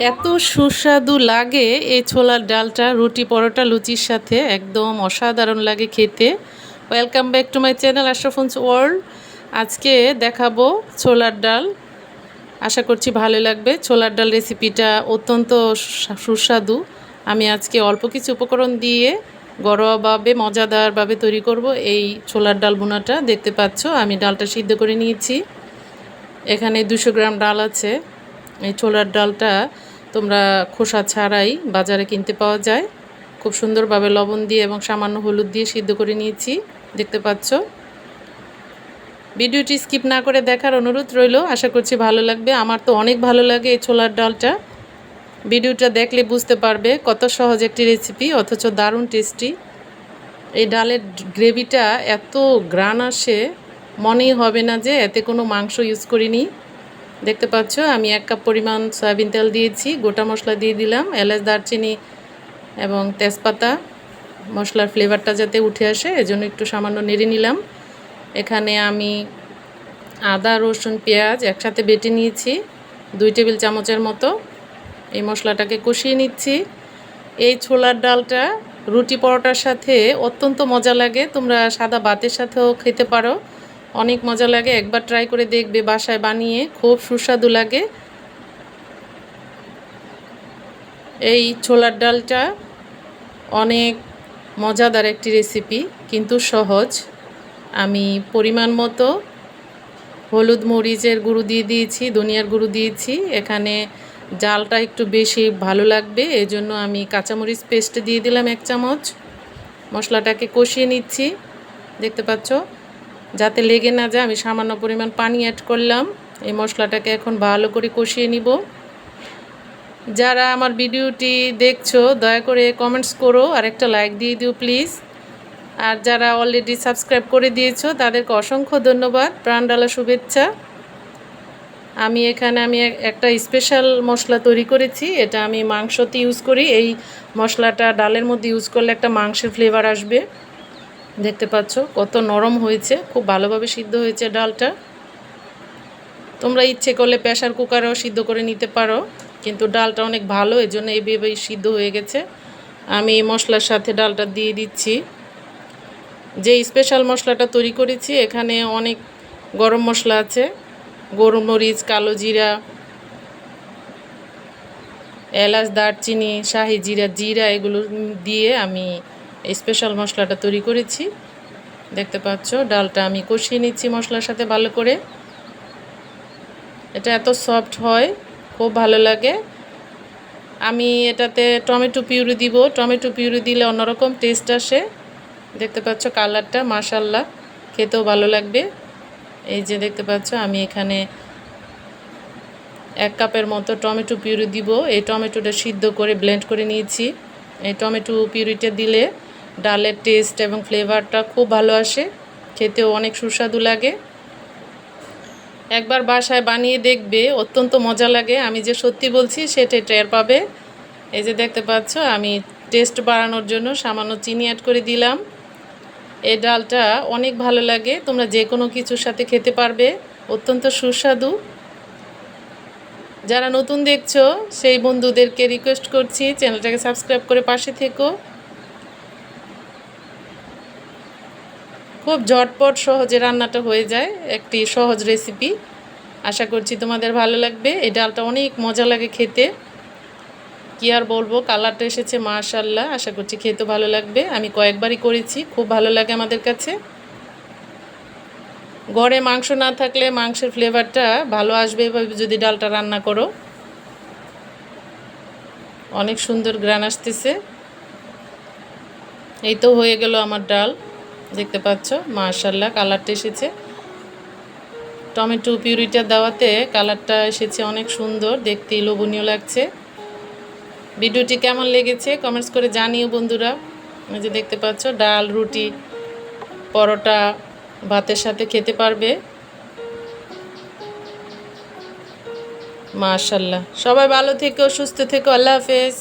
এত সুস্বাদু লাগে এই ছোলার ডালটা, রুটি পরোটা, লুচির সাথে। একদম অসাধারণ লাগে খেতে। Welcome back to my channel Ashrafun's world আজকে দেখাবো ছোলার ডাল। আশা করছি ভালো লাগবে। ছোলার ডাল রেসিপিটা অত্যন্ত সুস্বাদু। আমি আজকে অল্প কিছু উপকরণ দিয়ে ঘরোয়াভাবে, মজাদারভাবে তৈরি করব এই ছোলার ডাল বোনাটা দেখতে পাচ্ছ, আমি ডালটা সিদ্ধ করে নিয়েছি। এখানে দুশো গ্রাম ডাল আছে। এই ছোলার ডালটা তোমরা খোসা ছাড়াই বাজারে কিনতে পাওয়া যায়। খুব সুন্দরভাবে লবণ দিয়ে এবং সামান্য হলুদ দিয়ে সিদ্ধ করে নিয়েছি। দেখতে পাচ্ছ? ভিডিওটি স্কিপ না করে দেখার অনুরোধ রইল। আশা করছি ভালো লাগবে। আমার তো অনেক ভালো লাগে এই ছোলার ডালটা। ভিডিওটা দেখলে বুঝতে পারবে কত সহজ একটি রেসিপি, অথচ দারুণ টেস্টি। এই ডালের গ্রেভিটা এত গ্রান আসে, মনেই হবে না যে এতে কোনো মাংস ইউজ করিনি। দেখতে পাচ্ছ, আমি এক কাপ পরিমাণ সয়াবিন তেল দিয়েছি, গোটা মশলা দিয়ে দিলাম, এলাচ, দারচিনি এবং তেজপাতা। মশলার ফ্লেভারটা যাতে উঠে আসে, এজন্য একটু সামান্য নেড়ে নিলাম। এখানে আমি আদা, রসুন, পেঁয়াজ একসাথে বেটে নিয়েছি, দুই টেবিল চামচের মতো। এই মশলাটাকে কষিয়ে নিচ্ছি। এই ছোলার ডালটা রুটি পরোটার সাথে অত্যন্ত মজা লাগে, তোমরা সাদা ভাতের সাথেও খেতে পারো। অনেক মজা লাগে, একবার ট্রাই করে দেখবে বাসায় বানিয়ে, খুব সুস্বাদু লাগে। এই ছোলার ডালটা অনেক মজাদার একটি রেসিপি কিন্তু সহজ। আমি পরিমাণ মতো হলুদ মরিচের গুঁড়ো দিয়ে দিয়েছি, ধনিয়ার গুঁড়ো দিয়েছি। এখানে জালটা একটু বেশি ভালো লাগবে এই জন্য আমি কাঁচামরিচ পেস্ট দিয়ে দিলাম এক চামচ। মশলাটাকে কষিয়ে নিচ্ছি, দেখতে পাচ্ছ? যাতে লেগে না যায়, আমি সামান্য পরিমাণ পানি অ্যাড করলাম। এই মশলাটাকে এখন ভালো করে কষিয়ে নিব। যারা আমার ভিডিওটি দেখছ, দয়া করে কমেন্টস করো, আর একটা লাইক দিয়ে দিও প্লিজ আর যারা অলরেডি সাবস্ক্রাইব করে দিয়েছ, তাদেরকে অসংখ্য ধন্যবাদ। প্রাণডালা শুভেচ্ছা। আমি এখানে আমি একটা স্পেশাল মশলা তৈরি করেছি। এটা আমি মাংসতে ইউজ করি। এই মশলাটা ডালের মধ্যে ইউজ করলে একটা মাংসের ফ্লেভার আসবে। দেখতে পাচ্ছ, কত নরম হয়েছে, খুব ভালোভাবে সিদ্ধ হয়েছে ডালটা। তোমরা ইচ্ছে করলে প্রেশার কুকারেও সিদ্ধ করে নিতে পারো, কিন্তু ডালটা অনেক ভালো এই জন্য এইভাবেই সিদ্ধ হয়ে গেছে। আমি এই মশলার সাথে ডালটা দিয়ে দিচ্ছি। যে স্পেশাল মশলাটা তৈরি করেছি, এখানে অনেক গরম মশলা আছে। গরম মরিচ, কালো জিরা, এলাচ, দারচিনি, শাহি জিরা জিরা, এগুলো দিয়ে আমি স্পেশাল মশলাটা তৈরি করেছি। দেখতে পাচ্ছ, ডালটা আমি কষিয়ে নিচ্ছি মশলার সাথে ভালো করে। এটা এত সফট হয়, খুব ভালো লাগে। আমি এটাতে টমেটো পিউরি দিব। টমেটো পিউরি দিলে অন্যরকম টেস্ট আসে। দেখতে পাচ্ছ কালারটা মাশাল্লাহ খেতেও ভালো লাগবে। এই যে দেখতে পাচ্ছ, আমি এখানে এক কাপের মতো টমেটো পিউরি দিব। এই টমেটোটা সিদ্ধ করে ব্লেন্ড করে নিয়েছি। এই টমেটো পিউরিটা দিলে ডালের টেস্ট এবং ফ্লেভারটা খুব ভালো আসে, খেতেও অনেক সুস্বাদু লাগে। একবার বাসায় বানিয়ে দেখবে, অত্যন্ত মজা লাগে। আমি যে সত্যি বলছি সেটাই টের পাবে। এই যে দেখতে পাচ্ছ, আমি টেস্ট বাড়ানোর জন্য সামান্য চিনি অ্যাড করে দিলাম। এই ডালটা অনেক ভালো লাগে, তোমরা যে কোনো কিছুর সাথে খেতে পারবে, অত্যন্ত সুস্বাদু। যারা নতুন দেখছ, সেই বন্ধুদেরকে রিকোয়েস্ট করছি চ্যানেলটাকে সাবস্ক্রাইব করে পাশে থেকো। খুব ঝটপট সহজে রান্নাটা হয়ে যায়, একটি সহজ রেসিপি আশা করছি তোমাদের ভালো লাগবে। এই ডালটা অনেক মজা লাগে খেতে। কি আর বলব, কালারটা এসেছে মাশাল্লাহ আশা করছি খেতে ভালো লাগবে। আমি কয়েকবারই করেছি, খুব ভালো লাগে আমাদের কাছে। ঘরে মাংস না থাকলে মাংসের ফ্লেভারটা ভালো আসবে এভাবে যদি ডালটা রান্না করো। অনেক সুন্দর গ্রান আসতেছে। এই তো হয়ে গেল আমার ডাল। দেখতে পাচ্ছ মার্শাল্লাহ কালারটা এসেছে। টমেটো পিউরিটা দেওয়াতে কালারটা এসেছে অনেক সুন্দর দেখতে লোভনীয় লাগছে। ভিডিওটি কেমন লেগেছে কমেন্টস করে জানিও বন্ধুরা। যে দেখতে পাচ্ছ, ডাল, রুটি, পরোটা, ভাতের সাথে খেতে পারবে। মাশাল্লাহ সবাই ভালো থেকো, সুস্থ থেকো, আল্লাহ হাফেজ।